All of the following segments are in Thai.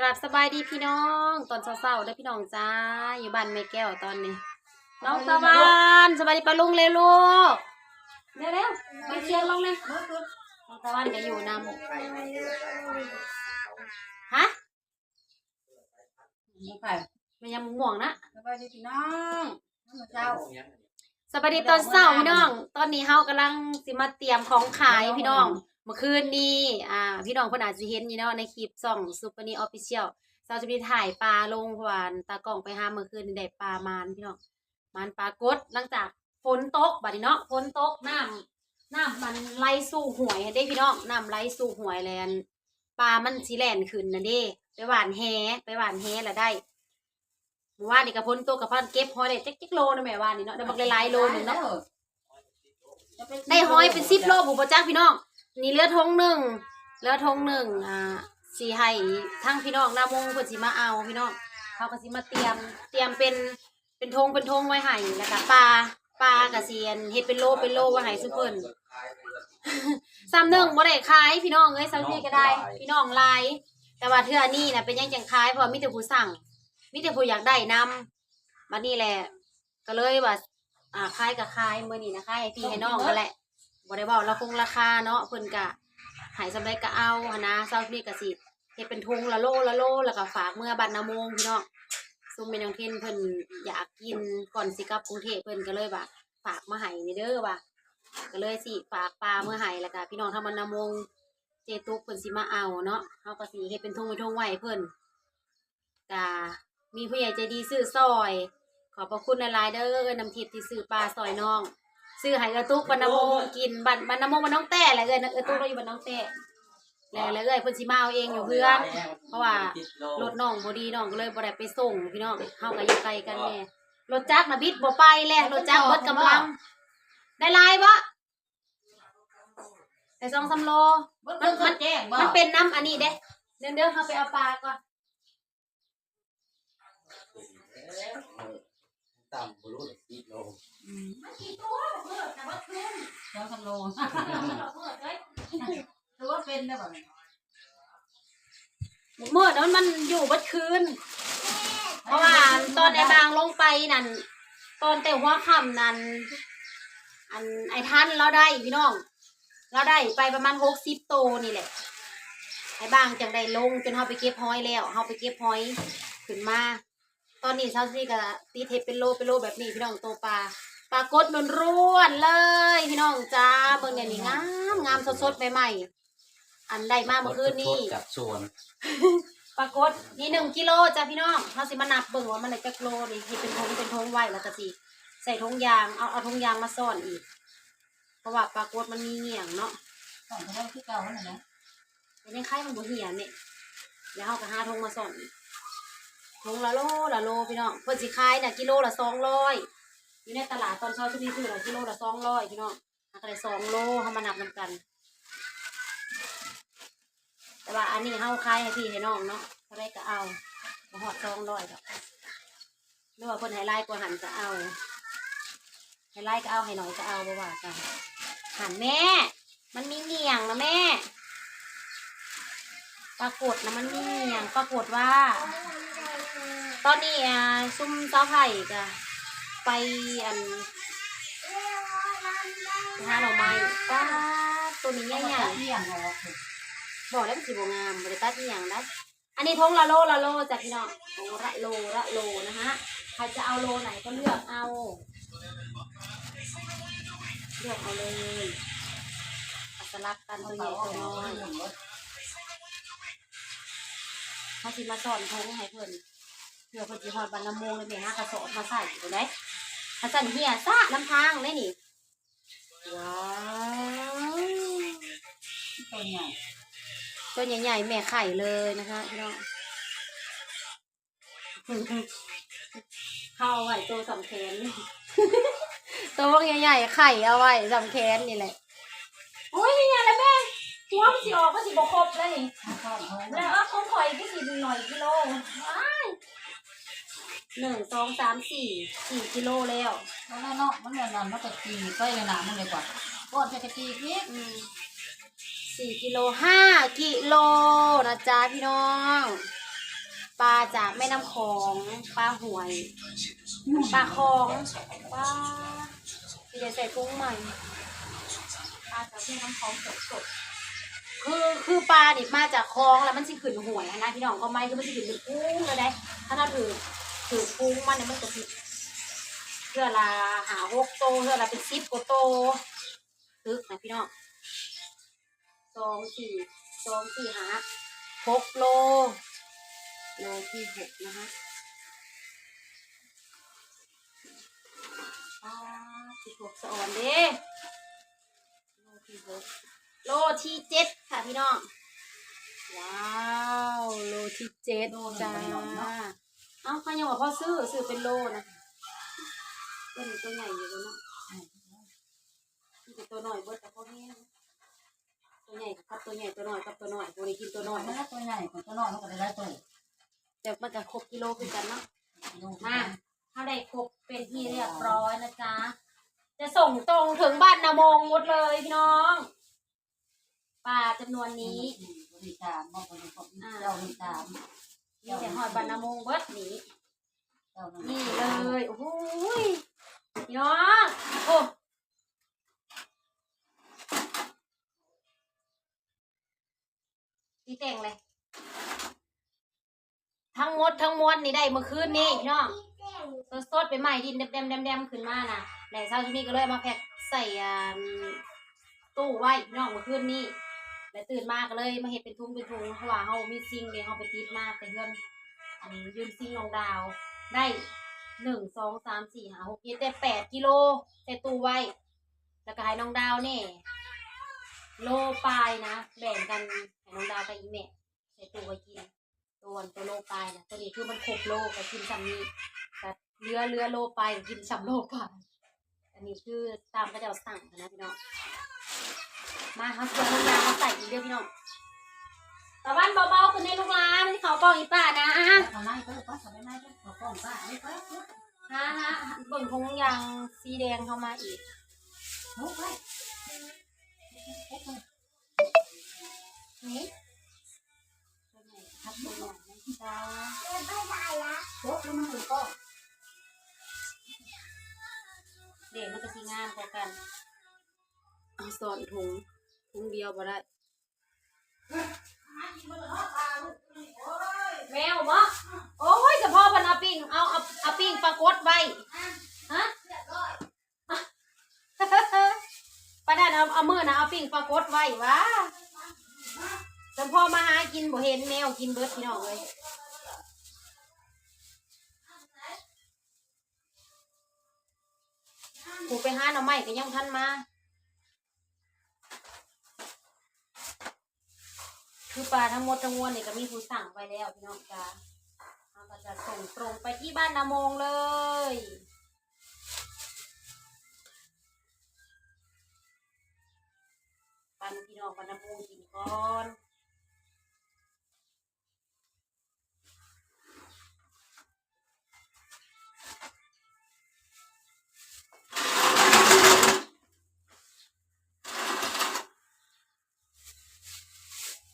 กราบสบายดีพี่น้อง ตอนเช้าๆเด้อพี่น้องจ้า อยู่บ้านแม่แก้วตอนนี้ น้องตะวันสบายดีปะลุงเลยลูกเร็วๆไปเชียงลงเลยน้องตะวันก็อยู่นำฮะไม่ไผ่มันยังม่วงนะสบายดีพี่น้องเจ้าสวัสดีตอนเช้าพี่น้อง ตอนนี้เฮากำลังสิมาเตรียมของขายพี่น้องเมื่อคืนนี้อ่าพี่น้องเพิ่นอาจจะเห็นอยู่เนาะในคลิปส่องซุปเปอร์นีออฟฟิเชียลเราจะมีถ่ายปลาลงเพราะวาอันตากล้องไปหาเมื่อคืนนี่ได้ปลามานพี่น้องมานปลากดหลังจากฝนตกบัดนี้เนาะฝนตกน้ำน้ำมันไหลสู่หวยเด้พี่น้องน้ำไหลสู่หวยแลนปลามันสิแล่นขึ้นน่ะเด้ไปหวานแหไปหวานแหแล้วได้เมื่อวานนี่ก็พ้นตกกับพันเก็บหอยได้จักจักโลนะแม่วานนี่เนาะได้บักหลายๆโลหนึงเนาะได้หอยเป็นสิบโลผมประจักพี่น้อง นี่เรือทงหนึ่งเรือทงหนึ่งอ่าสีให้ทั้งพี่น้องหน้ามงเพิ่นสิมาเอาพี่น้องเขาก็สิมาเตรียมเตรียมเป็นเป็นธงเป็นธงไว้ให้แล้วก็ปลาปลากระเซียนเฮ็ดเป็นโลเป็นโลไว้ให้ซุเพิ่นซ้ำหนึ่งบ่ได้ขายพี่น้องเอ้ยซ้ำนี่ก็ได้ พี่น้องหลายแต่ว่าเทื่อนี้น่ะเป็นยังจังขายเพราะว่ามีแต่ผู้สั่งมีแต่ผู้อยากได้นำบัดนี้แหละ ก็เลยว่าอ่าขายกับขายมื้อนี้นะขายให้พี่ให้น้องนั่นแหละ บ่ได้บอกราคงราคาเนาะเพิ่นกะหายสำไรก็เอาหั้นนะเซานี่ก็สิเฮ็ดเป็นทุงละโลละโลแล้วก็ฝากเมื่อบัดนาโมงพี่น้องซุมแม่น้องเทนเพิ่นอยากกินก่อนสิกลับกรุงเทพเพิ่นก็เลยว่าฝากมาให้นี่เด้อว่าก็เลยสิฝากปลาเมื่อให้แล้วก็พี่น้องทาบัดนาโมงเจตุกเพิ่นสิมาเอาเนาะเฮาก็สิเฮ็ดเป็นทุงเป็นทุงไว้ให้เพิ่นก็มีผู้ใหญ่ใจดีซื้อซอย ขอบพระคุณหลายๆเด้อน้ำทิพย์ที่ซื้อปลาซอยน้อง ซื้อให้กระตุกบรรณโมกินบันบรรณโมมันน้องแต่แหละเอ้ยนะเอ้ยตุกเราอยู่บ้านน้องแต่แล้วแล้วเอ้ยเพิ่นสิมาเอาเองอยู่เพื่อนเพราะว่ารถน้องบ่ดีน้องก็เลยบ่ได้ไปส่งพี่น้องเฮาก็อยู่ไกลกันแน่รถจักรน่ะบิดบ่ไปแล้วรถจักรเบิดกำลัง ได้ลายบ่ได้สองสามโลมันมันแจงบ่มันเป็นน้ำอันนี้เด้เดี๋ยวเดี๋ยวเฮาไปเอาปลาก่อน ต่ำบรู้เลยสิโลมันกี่ตัวเบิดน่ะเบิดคืนสองสามโลเบิดเลยถือว่าเป็นได้บ่เมื่อนั้นมันอยู่บัดคืน เพราะว่าตอนไอ้บางลงไปนั่น ตอนแต่หัวค่ำนั่น อันไอ้ท่านเราได้พี่น้อง เราได้ไปประมาณหกสิบโตนี่แหละ ไอ้บางจังได้ลงจนเขาไปเก็บหอยแล้วเขาไปเก็บหอยขึ้นมา ตอนนี้เช้าซี่ก็ตีเทปเป็นโลเป็นโลแบบนี้พี่น้องโตปลาปลากดนนร่วนๆเลย พี่น้องจ้าเบิ่งเนี่ยนี่งามงามสดๆใหม่ๆอันได้มาเมื่อคืนนี้จากสวนปรากฏนี่หนึ่งกิโลจ้ะพี่น้องเขาสิมานับเบิ่งว่ามันได้จักโลนี่ที่เป็นทงเป็นทงไว้แล้วก็สิใส่ทงยางเอาเอาทงยางมาซ่อนอีก เพราะว่าปรากฏมันมีเหงี่ยงเนาะของเขาคือเก่านั่นนะเป็นยังไข่มันบ่เหี่ยเนี่ยแล้วเขาก็หาทงมาซ่อนอีก ทงละโลละโลพี่น้องเพิ่นสิขายน่ะกิโลละสองร้อยอยู่ในตลาดตอนเช้าทุกทีซื้อน่ะกิโลละสองร้อยพี่น้องมัก็ได้สองโลเขามานับนำกัน แต่ว่าอันนี้เฮาขายให้พี่ให้น้องเนาะเท่าไรก็เอาบ่ฮอดสองร้อยดอกหรือว่าเพิ่นให้ไล่กว่าหันก็เอาให้ไล่ก็เอาให้น้อยก็เอาบ่ว่ากันหันแม่ มันมีเหนียงนะแม่ปรากฏนะมันมีเหนียงปรากฏว่า ตอนนี้อ่าซุ่มเจ้าไผ่ก็ไปอันหาหน่อไม้ป้าตัวนี้ใหญ่ๆเที่ยบอกแล้วมันสีบงามบริตัดที่อย่างได้อันนี้ทงละโลละโลจ้ะพี่น้องทงละโลละโลนะฮะใครจะเอาโลไหนก็เลือกเอาเลือกเอาเลยอัตลักษณ์กันตัวใหญ่ตัวน้อยเขาสิมาสอนทงให้เพิ่น เพื่อเพิ่นสิฮอดบรรณมงเลยแม่ฮะกระสอบมาใส่อยู่ได้ถ้าสั่นเหียซะลำทางได้นี่ว้าวตัวใหญ่ตัวใหญ่ๆแม่ไข่เลยนะคะพี่น้องเข้าไว้ตัวสำแขนตัวพวกใหญ่ๆไข่เอาไว้สำแขนนี่แหละโอ้ยนี่ไงแล้วแม่หัวมันสิออกก็สิบครบแล้วนี่แล้วเออของข่อยก็สิหน่อยกิโลว้า หนึ่งสองสามสี่สี่กิโลแล้วแล้วเนาะมันนอนมันก็ตีไปเลยนะมันเลยกว่าก่อนจะตีพี่อืมสี่กิโลห้ากิโลนะจ๊ะพี่น้อง ปลาจากแม่น้ำคลองปลาหวยปลาคลองปลาที่จะใส่กุ้งใหม่ปลาจากแม่น้ำคลองสดคือคือปลาดิมาจากคลองแล้วมันสิขึ้นหวยอะนะพี่น้องก็ไม่คือมันสิขึ้นเป็นกุ้งเลยได้ถ้าเราถือ ถือกุ้งมันเนี่ยมันจะสิเพื่อละหาหกโตเพื่อละเป็นสิบกว่าโตตึกนะพี่น้องสองสี่สองสี่หาหกโลโลที่หกนะคะปลาที่หกสะอ่อนเด้โลที่หกโลที่เจ็ดค่ะพี่น้อง ว้าว โลที่เจ็ดจ้าเอ้าเขายังบอกพ่อซื้อซื้อเป็นโลนะตัวนี้ตัวใหญ่อยู่แล้วเนาะนี่เป็นตัวหน่อยเบิดแต่พ่อแม่ตัวใหญ่กับตัวใหญ่ตัวหน่อยกับตัวหน่อยตัวนี้กินตัวหน่อยมันก็ตัวใหญ่กว่าตัวน้อยมันก็ได้ได้ตัวแต่มันก็ครบกิโลคือกันเนาะดูมาถ้าได้ครบเป็นที่เรียบร้อยนะจ๊ะจะส่งตรงถึงบ้านนามงหมดเลยพี่น้องปลาจำนวนนี้บริการบอกบริการเจ้าบริการ มีแต่หอยบานนามงเบิดนี้เจ้านี่เลยโอ้โหยพี่น้องโอ้ดีแต่งเลย ทั้งหมดทั้งมวลนี่ได้เมื่อคืนนี่พี่น้องสดๆไปใหม่ดินแดมๆแดมๆขึ้นมานะแต่เช้าที่นี่ก็เลยเอามาแพ็คใส่อ่าตู้ไว้พี่น้องเมื่อคืนนี้ แล้วตื่นมาก็เลยมาเห็ดเป็นทุ่งเป็นทุ่งเพราะว่าเฮามีซิงเลยเฮาไปติดมาแต่เพื่อนอันนี้ยืนซิงลงดาว ได้หนึ่งสองสามสี่ห้าหกเจ็ดได้แปดกิโลแต่ตู้ไว้ แล้วก็ให้น้องดาวเนี่ยโลปลายนะ แบ่งกันให้น้องดาวกับอีแม่ใส่ตู้ไว้กินตัวตัวโลปลายนะตัวนี้คือมันครบโลก็กินซ้ำนี้แต่เรือเรือโลปลายกินซ้ำโลปลายอันนี้คือตามกระเจ้าสั่งนะพี่น้อง มาเขาเสือน้ำยามาใส่อีกเด้อพี่น้องตะวันเบาๆขึ้นในลูกหลานที่เขาบอกอีป้านะทำไมก็ก็ทำไม่ได้ก็ขอป้องป้าไม่ไปฮะฮะเบิ่งทงยางสีแดงเข้ามาอีกลุกไปนี่ตัวใหญ่ครับตัวใหญ่นะจ๊ะลุกแล้วมันถูกก็เด็กมันก็สีงามกว่ากันเอาสอนถุง ถุงเดียวบ่ได้ แมวบ่โอ้ยเฉพาะมันเอาปิ้งเอาเอาเอาปิ้งปลากดไว้ฮะป้าดานเอาเอามือนะเอาปิ้งปลากดไว้วะเฉพาะมาหากินบ่เห็นแมวกินเบิดพี่น้องเลยผูไปหาหน่อไม้ก็ยังทันมา คือปลาทั้งหมดทั้งมวลเนี่ยก็มีผู้สั่งไปแล้วพี่น้องจ้าเราก็จะส่งตรงไปที่บ้านนามงเลย ปันพี่น้องปันนามงกินก่อน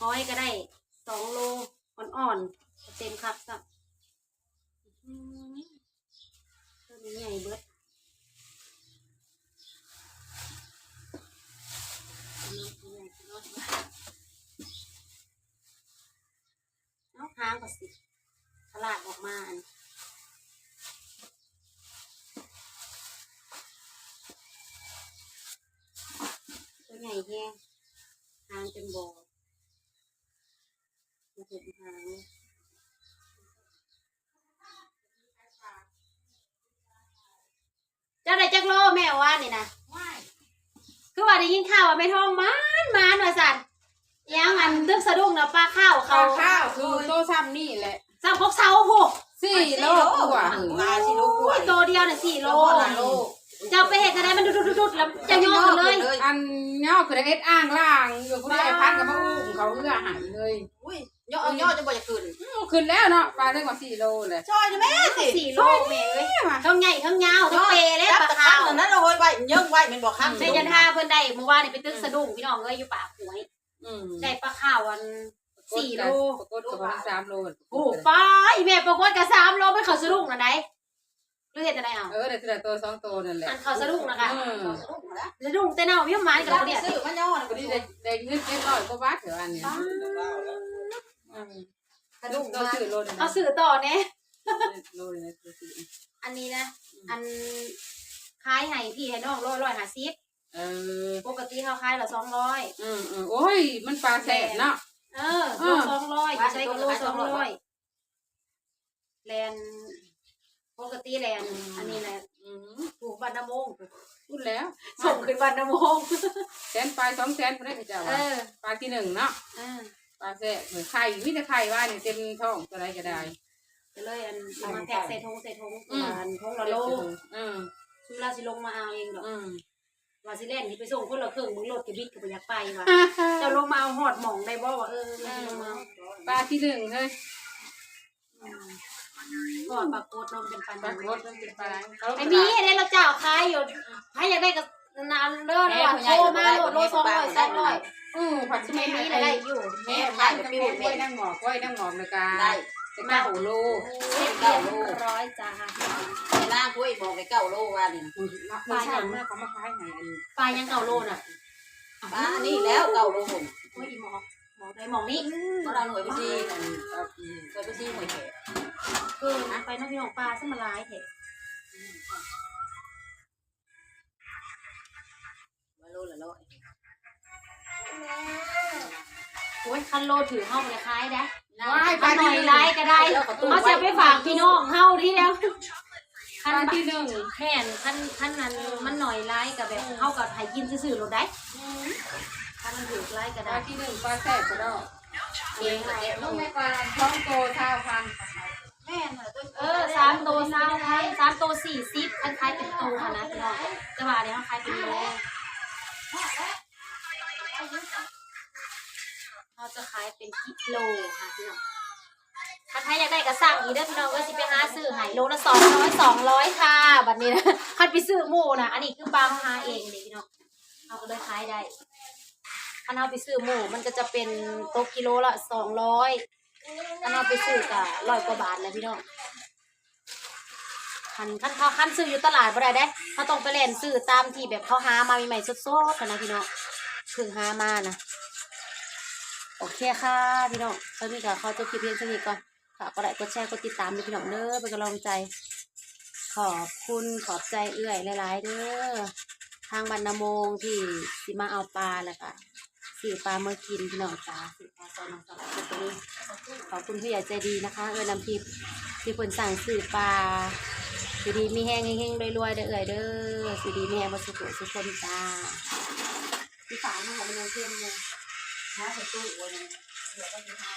ห้อยก็ได้สองโลอ่อนๆเต็มครับสับอื้อหือตัวนี้ใหญ่เบิดเอาหางก็สิตลาดออกมาอันตัวใหญ่แห้งหางเป็นบ่อ เห็นหางเจ้าได้จักโลแม่ว่านี่นะคือว่าได้ยินข่าวว่าไม่ท้องมันมันว่าสันยังอันตึกสะดุ้งนะปลาข้าวเขาข้าวข้าวคือโตซ้ำนี่แหละสร้างพกเสาพวกสี่โลกว่ามาสิลูกกล้วยตัวเดียวน่ะสี่โลเจ้าไปเห็นจะได้มันดุดดุดๆๆแล้วจะย่อกันเลย อันเงาคือได้เอ็ดอ้างล่างอยู่ผู้ใดพันกับมาอุ้มเขาเอื้อหายเลย อุ้ยย่อย่อจะบ่จะขึ้นอื้อขึ้นแล้วเนาะปลาได้กว่าสี่โลเลยช่อยดิแม่สิสี่โลแม่เอ้ยทั้งใหญ่ทั้งยาวทั้งเปรเลยปลาข้าขาววนั้นเราไว้ไว้เยิ่งไว้มันบอกข้ามเซยันท่าเพิ่นได้เมื่อวานนี่ไปตึกสะดุ้งพี่น้องเอ้ยอยู่ป่าหวยอืมได้ปลาขาวอันสี่โลปรากฏกับประมาณสามโลโอ้ป้าอีแม่ปรากฏกับสามโลไม่เขาสะดุ้งนะไหนหรือเห็นอะไรเอาเออแต่ทีละตัวสองตัวนั่นแหละอันเขาสะดุ้งนะคะเออสะดุ้งแต่เน่าพี่หมานกับเราเขาเนี่ยซื้อมันย่อนะพอดีได้ได้เงินเจ็ดร้อยกว่าบาทเถอะอันเนี้ ยอืมสะดุ้งเราซื้อโลนึงเอาสื่อต่อเนี่ยโลนึงนะซื้ออันนี้นะ อันคล้ายให้พี่ให้น้องร้อยร้อยห้าสิบเออปกติเขาขายละสองร้อยอืมอืมโอ้ย มันปลาแสบเนาะเออโลสองร้อยใช้กับโลสองร้อยแลนปกติแลนอันนี้แหละอืมถูกบันนำมงพูดแล้ว ส่งขึ้นบันนำมงแสนปลายสองแสนพอได้เจ้าเอว่าอปลาที่หนึ่งเนาะเออ ปลาแสบเหมือนไข่วิแต่ไข่ว่าเนี่ยเต็มท้องตัวไรก็ได้ก็เลยอันเอามาแพ็กใส่ทงใส่ทงอันทงละโลอืมชุมราสิลงมาเอาเองดอกอืมว่าสิเล่นนี่ไปส่งคนละเครื่องมึงรถกระบิดก็บ่อยากไปว่ะเจะลงมาเอาหอดหม่องได้บ่ว่าเออลงมาเอาปลาที่หนึ่งเลยหอดปลากดนมเป็นปันปลากดมันเป็นปลาเขาไอ้มีได้เราเจ้าขายอยู่ให้อยากได้ก็ นานเด้อระหว่างโทรมาโลดโลสองร้อยสามร้อยอือผัดไม่มีอะไรได้อยู่แม่ผัดกับแม่กล้วยนั่งหมอกกล้วยนั่งหมอกเลยกาได้จะเก้าโลเจ็ดเก้าร้อยจ้าไอ้ล่างกุ้ยบอกในเก้าโลว่านี่ปลาอย่างมากเขามาขายไหนอันปลายังเก่าโลน่ะป้านี่แล้วเก้าโลผมโอ้ยอีหมอหมอได้หมองนี่เพราะเราหน่วยไปซีหน่วยไปซีหน่วยแขกคือไปน้องพี่น้องปลาซึ่งมันร้ายเถอ ร้อยโอ้ยคันโลถือเฮาไปคล้ายได้ว้ายปปลาลาหน่ที่อยหนึ่งร้ายก็ได้เขาจะไปฝากพี่น้องเฮาที่แล้วปคันลาบะที่หนึ่งแม่นคันคันนั้นมันหน่อยร้ายกับแบบเฮากับไผกินซื่อๆโลดได้คันมันถือร้ายก็ปได้ลาที่หนึ่งปลาแสบก็ได้เองแหละลูกแม่ปลาท้องโตเท่าพันแม่น่ะตัวเออสามโตสามไทยสามโตสี่สิบคล้ายๆเป็นโตค่ะนะพี่น้องแต่ว่าเนี่ยเขาคล้ายเป็นโล เขาจะขายเป็นกิโลค่ะพี่น้องถ้าใครอยากได้ก็สั่งอีเด้อพี่น้องก็สิไปหาซื้อใหายโลละสองร้อยสองร้อยค่ะบัดนี้นะคันไปซื้อหมูนะอันนี้คือปลาหาเองเลยพี่น้องเอาก็เลยขายได้คันเอาไปซื้อหมูมันก็จะเป็นโตะกิโลละสองร้อยคันเอาไปซื้อก็ร้อยกว่าบาทนะพี่น้อง คันคันเขาคันซื้ออยู่ตลาดบ่ได้เด้เขาต้องไปเล่นซื้อตามที่แบบเขาหามาใหม่ๆสดๆนะพี่น้องเพิ่งหามานะโอเคค่ะพี่น้องตอนนี้ก็เขาจะคลิปเพียงเท่านี้ก่อนฝากกดไลค์กดแชร์กดติดตามด้วยพี่น้องเด้อเป็นกำลังใจ ขอบคุณขอบใจเอื้อยหลายๆเด้อทางบรรณมงที่สิมาเอาปลาแล้วก็สื่อปลาเมื่อกินพี่น้องจ้าสื่อปลาซอยน้องสาวตรงนี้ขอบคุณผู้ใหญ่ใจดีนะคะเอื้อยนำทิพย์ที่คนสั่งสื่อปลา สุดีมีแห้งแห้งรวยๆเด้อเอื้อยเด้อสุดีมีแห้งมาสุขสุขคนจ้าที่สาวมาของมันยังเทียมเลยหาใส่ตู้อ้วนี่ยเดี๋ยวก็จะทา